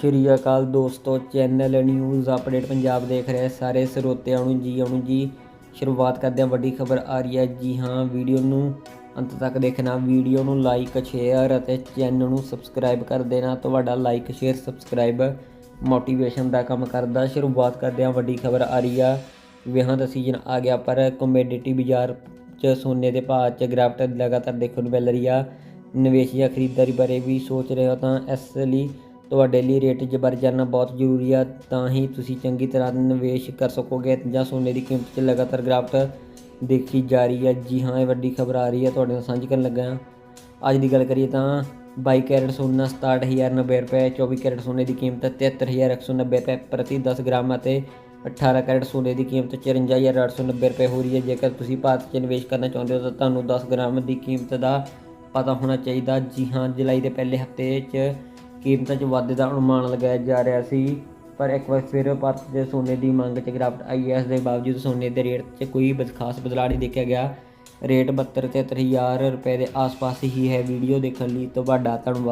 ਸ਼੍ਰੀ ਅਕਾਲ ਦੋਸਤੋ channel news update Punjab ਦੇਖ ਰਹੇ ਸਾਰੇ ਸਰੋਤਿਆਂ ਨੂੰ ਜੀ ਆਉਣ ਜੀ, ਸ਼ੁਰੂਆਤ ਕਰਦੇ ਹਾਂ। ਵੱਡੀ ਖਬਰ ਆ ਰਹੀ ਹੈ ਜੀ, ਹਾਂ, ਵੀਡੀਓ ਨੂੰ ਅੰਤ ਤੱਕ ਦੇਖਣਾ। ਵੀਡੀਓ ਨੂੰ ਲਾਈਕ ਸ਼ੇਅਰ ਅਤੇ ਚੈਨਲ ਨੂੰ ਸਬਸਕ੍ਰਾਈਬ ਕਰ ਦੇਣਾ। ਤੁਹਾਡਾ ਲਾਈਕ ਸ਼ੇਅਰ ਸਬਸਕ੍ਰਾਈਬ ਮੋਟੀਵੇਸ਼ਨ ਦਾ ਕੰਮ ਕਰਦਾ। ਸ਼ੁਰੂਆਤ ਕਰਦੇ ਹਾਂ। ਵੱਡੀ ਖਬਰ ਆ ਰਹੀ ਆ, ਵਿਆਹਾਂ ਦਾ ਸੀਜ਼ਨ ਆ ਗਿਆ ਪਰ ਕਮੋਡਿਟੀ ਬਾਜ਼ਾਰ 'ਚ ਸੋਨੇ ਦੇ ਭਾਅ 'ਚ ਗਿਰਾਵਟ ਲਗਾਤਾਰ ਦੇਖਣ ਨੂੰ ਮਿਲ ਰਹੀ ਆ। ਨਿਵੇਸ਼ੀਆ ਖਰੀਦਦਾਰੀ ਬਾਰੇ ਵੀ ਸੋਚ ਰਹੇ ਹੋ ਤਾਂ ਇਸ ਲਈ ਤੁਹਾਡੇ ਲਈ ਰੇਟ ਜਬਰ ਬਾਰੇ ਬਹੁਤ ਜ਼ਰੂਰੀ ਆ, ਤਾਂ ਹੀ ਤੁਸੀਂ ਚੰਗੀ ਤਰ੍ਹਾਂ ਨਿਵੇਸ਼ ਕਰ ਸਕੋਗੇ ਜਾਂ ਸੋਨੇ ਦੀ ਕੀਮਤ 'ਚ ਲਗਾਤਾਰ ਗਿਰਾਵਟ ਦੇਖੀ ਜਾ ਰਹੀ ਹੈ ਜੀ ਹਾਂ, ਇਹ ਵੱਡੀ ਖਬਰ ਆ ਰਹੀ ਹੈ ਤੁਹਾਡੇ ਨਾਲ ਸਾਂਝੀ ਕਰਨ ਲੱਗਾ ਹਾਂ। ਅੱਜ ਦੀ ਗੱਲ ਕਰੀਏ ਤਾਂ 22 ਕੈਰਟ ਸੋਨਾ 67090 ਰੁਪਏ 24 ਕੈਰਟ ਸੋਨੇ ਦੀ ਕੀਮਤ 73190 ਰੁਪਏ ਪ੍ਰਤੀ 10 ਗ੍ਰਾਮ ਅਤੇ 18 ਕੈਰਟ ਸੋਨੇ ਦੀ ਕੀਮਤ 54890 ਰੁਪਏ ਹੋ ਰਹੀ ਹੈ। ਜੇਕਰ ਤੁਸੀਂ ਭਾਰਤ 'ਚ ਨਿਵੇਸ਼ ਕਰਨਾ ਚਾਹੁੰਦੇ ਹੋ ਤਾਂ ਤੁਹਾਨੂੰ 10 ਗ੍ਰਾਮ ਦੀ ਕੀਮਤ ਦਾ ਪਤਾ ਹੋਣਾ ਚਾਹੀਦਾ। ਜੀ ਹਾਂ, ਜੁਲਾਈ ਦੇ ਪਹਿਲੇ ਹਫ਼ਤੇ 'ਚ ਕੀਮਤਾਂ 'ਚ ਵਾਧੇ ਦਾ ਅਨੁਮਾਨ ਲਗਾਇਆ ਜਾ ਰਿਹਾ ਸੀ, ਪਰ ਇੱਕ ਵਾਰ ਫਿਰ ਭਾਰਤ ਦੇ ਸੋਨੇ ਦੀ ਮੰਗ 'ਚ ਗਿਰਾਵਟ ਆਈ। ਹੈ ਇਸ ਦੇ ਬਾਵਜੂਦ ਸੋਨੇ ਦੇ ਰੇਟ 'ਚ ਕੋਈ ਬਦ- ਖਾਸ ਬਦਲਾਅ ਨਹੀਂ ਦੇਖਿਆ ਗਿਆ। ਰੇਟ 72 ਤੇ 73000 ਰੁਪਏ ਦੇ ਆਸ-ਪਾਸ ਹੀ ਹੈ। ਵੀਡੀਓ ਦੇਖਣ ਲਈ ਤੁਹਾਡਾ ਧੰਨਵਾਦ।